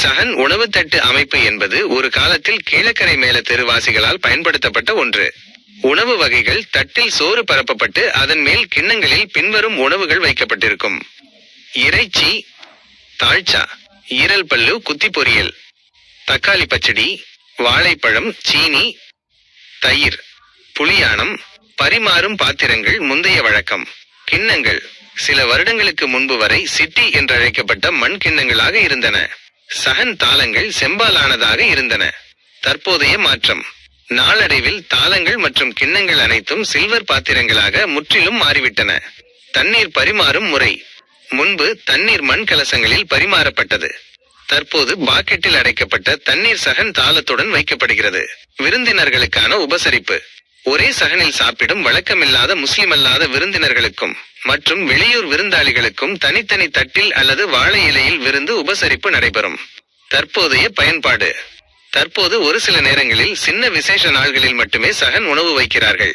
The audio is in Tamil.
சஹன் உணவு தட்டு அமைப்பு என்பது ஒரு காலத்தில் கீழக்கரை மேல தெருவாசிகளால் பயன்படுத்தப்பட்ட ஒன்று. உணவு வகைகள் தட்டில் சோறு பரப்பப்பட்டு அதன் மேல் கிண்ணங்களில் பின்வரும் உணவுகள் வைக்கப்பட்டிருக்கும். இறைச்சி தாழ்ச்சா ஈரல் பல்லு குத்தி பொரியல் தக்காளி பச்சடி வாழைப்பழம் சீனி தயிர் புளியானம் பரிமாறும் பாத்திரங்கள் முந்தைய வழக்கம். கிண்ணங்கள் சில வருடங்களுக்கு முன்பு வரை சிட்டி என்றழைக்கப்பட்ட மண் கிண்ணங்களாக இருந்தன. சகன் தாளங்கள் செம்பாலானதாக இருந்தன. தற்போதைய மாற்றம். நாளடைவில் தாளங்கள் மற்றும் கிண்ணங்கள் அனைத்தும் சில்வர் பாத்திரங்களாக முற்றிலும் மாறிவிட்டன. தண்ணீர் பரிமாறும் முறை. முன்பு தண்ணீர் மண் கலசங்களில் பரிமாறப்பட்டது. தற்போது பாக்கெட்டில் அடைக்கப்பட்ட தண்ணீர் சகன் தாளத்துடன் வைக்கப்படுகிறது. விருந்தினர்களுக்கான உபசரிப்பு. ஒரே சகனில் சாப்பிடும் வழக்கமில்லாத முஸ்லிம் அல்லாத விருந்தினர்களுக்கும் மற்றும் வெளியூர் விருந்தாளிகளுக்கும் தனித்தனி தட்டில் அல்லது வாழை இலையில் விருந்து உபசரிப்பு நடைபெறும். தற்போதைய பயன்பாடு. தற்போது ஒரு சில நேரங்களில் சின்ன விசேஷ நாள்களில் மட்டுமே சகன் உணவு வைக்கிறார்கள்.